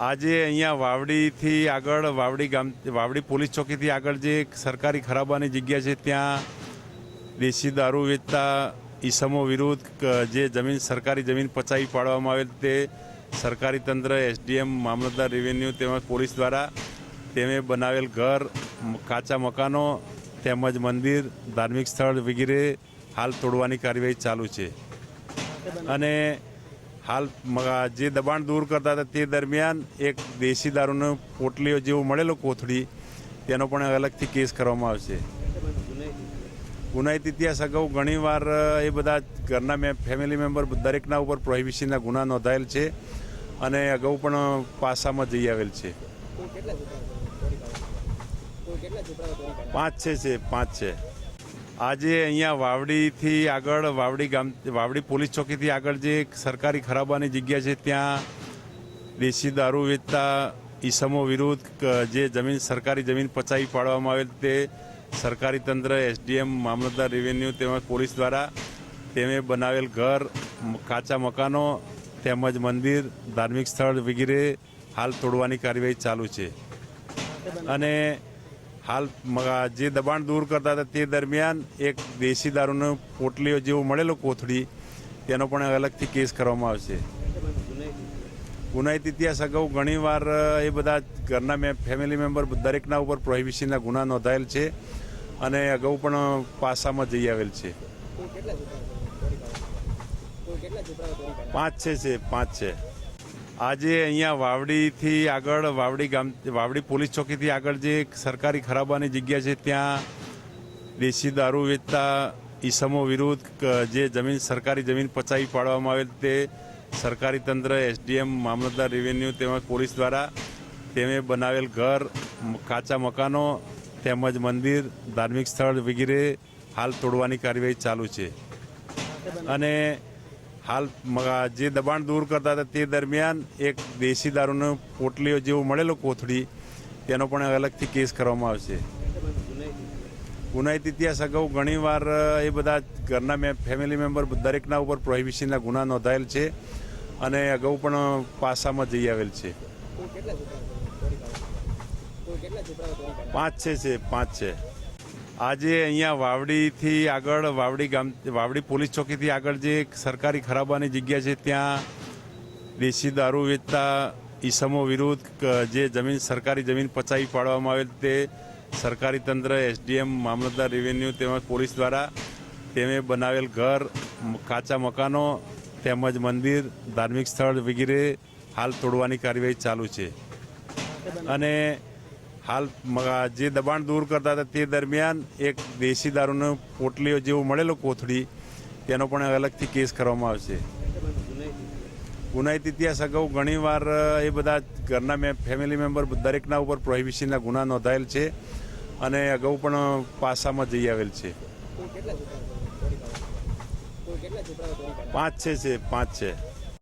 આજે અહીંયા વાવડીથી આગળ, વાવડી ગામ, વાવડી પોલીસ ચોકીથી આગળ જે સરકારી ખરાબાની જગ્યા છે, ત્યાં દેશી દારૂ વેચતા ઈસમો વિરુદ્ધ જે જમીન, સરકારી જમીન પચાવી પાડવામાં આવેલ તે સરકારી તંત્ર, એસડીએમ, મામલતદાર રેવન્યુ તેમજ પોલીસ દ્વારા તેમે બનાવેલ ઘર કાચા મકાનો તેમજ મંદિર, ધાર્મિક સ્થળ વગેરે હાલ તોડવાની કાર્યવાહી ચાલુ છે. અને હાલ જે દબાણ દૂર કરતા હતા તે દરમિયાન એક દેશી દારૂનો પોટલીઓ જેવું મળેલો કોથળી તેનો પણ અલગથી કેસ કરવામાં આવશે. ગુનાહિત ઇતિહાસ અગાઉ ઘણીવાર એ બધા ઘરના મે ફેમિલી મેમ્બર દરેકના ઉપર પ્રોહિબિશનના ગુના નોંધાયેલ છે અને અગાઉ પણ પાસામાં જઈ આવેલ છે. પાંચ છે છે પાંચ છે. આજે અહીંયા વાવડીથી આગળ, વાવડી ગામ, વાવડી પોલીસ ચોકીથી આગળ જે સરકારી ખરાબાની જગ્યા છે, ત્યાં દેશી દારૂ વેચતા ઈસમો વિરુદ્ધ જે જમીન, સરકારી જમીન પચાવી પાડવામાં આવેલ તે સરકારી તંત્ર, એસડીએમ, મામલતદાર રેવન્યુ તેમજ પોલીસ દ્વારા તેમે બનાવેલ ઘર કાચા મકાનો તેમજ મંદિર, ધાર્મિક સ્થળ વગેરે હાલ તોડવાની કાર્યવાહી ચાલુ છે. અને હાલ જે દબાણ દૂર કરતા હતા તે દરમિયાન એક દેશી દારૂનો પોટલીઓ જેવો મળેલો કોથળી તેનો પણ અલગથી કેસ કરવામાં આવશે. ગુનાહિત ઇતિહાસ અગાઉ ઘણીવાર એ બધા ઘરના મે ફેમિલી મેમ્બર દરેકના ઉપર પ્રોહિબિશનના ગુના નોંધાયેલ છે અને અગાઉ પણ પાસામાં જઈ આવેલ છે. પાંચ છે છે પાંચ છે. આજે અહીંયા વાવડીથી આગળ, વાવડી ગામ, વાવડી પોલીસ ચોકીથી આગળ જે સરકારી ખરાબાની જગ્યા છે, ત્યાં દેશી દારૂ વેચતા ઈસમો વિરુદ્ધ જે જમીન, સરકારી જમીન પચાવી પાડવામાં આવેલ તે સરકારી તંત્ર, એસડીએમ, મામલતદાર રેવન્યુ તેમજ પોલીસ દ્વારા તેમે બનાવેલ ઘર કાચા મકાનો તેમજ મંદિર, ધાર્મિક સ્થળ વગેરે હાલ તોડવાની કાર્યવાહી ચાલુ છે. અને હાલ જે દબાણ દૂર કરતા હતા તે દરમિયાન એક દેશી દારૂનો પોટલીઓ જેવું મળેલો કોથળી, તેનો પણ અલગથી કેસ કરવામાં આવશે. ગુનાહિત ઇતિહાસ અગાઉ ઘણીવાર એ બધા ઘરના મે ફેમિલી મેમ્બર દરેકના ઉપર પ્રોહિબિશનના ગુના નોંધાયેલ છે અને અગાઉ પણ પાસામાં જઈ આવેલ છે. પાંચ છે છે, પાંચ છે. આજે અહીંયા વાવડીથી આગળ, વાવડી ગામ, વાવડી પોલીસ ચોકીથી આગળ જે સરકારી ખરાબાની જગ્યા છે, ત્યાં દેશી દારૂ વેચતા ઈસમો વિરુદ્ધ જે જમીન, સરકારી જમીન પચાવી પાડવામાં આવેલ તે સરકારી તંત્ર, એસડીએમ, મામલતદાર રેવન્યુ તેમજ પોલીસ દ્વારા તેમે બનાવેલ ઘર કાચા મકાનો તેમજ મંદિર, ધાર્મિક સ્થળ વગેરે હાલ તોડવાની કાર્યવાહી ચાલુ છે. અને હાલ જે દબાણ દૂર કરતા હતા તે દરમિયાન એક દેશી દારૂનો પોટલીઓ જેવું મળેલો કોથળી તેનો પણ અલગથી કેસ કરવામાં આવશે. ગુનાહિત ઇતિહાસ અગાઉ ઘણીવાર એ બધા ઘરના મે ફેમિલી મેમ્બર દરેકના ઉપર પ્રોહિબિશનના ગુના નોંધાયેલ છે અને અગાઉ પણ પાસામાં જઈ આવેલ છે. પાંચ છે છે પાંચ છે.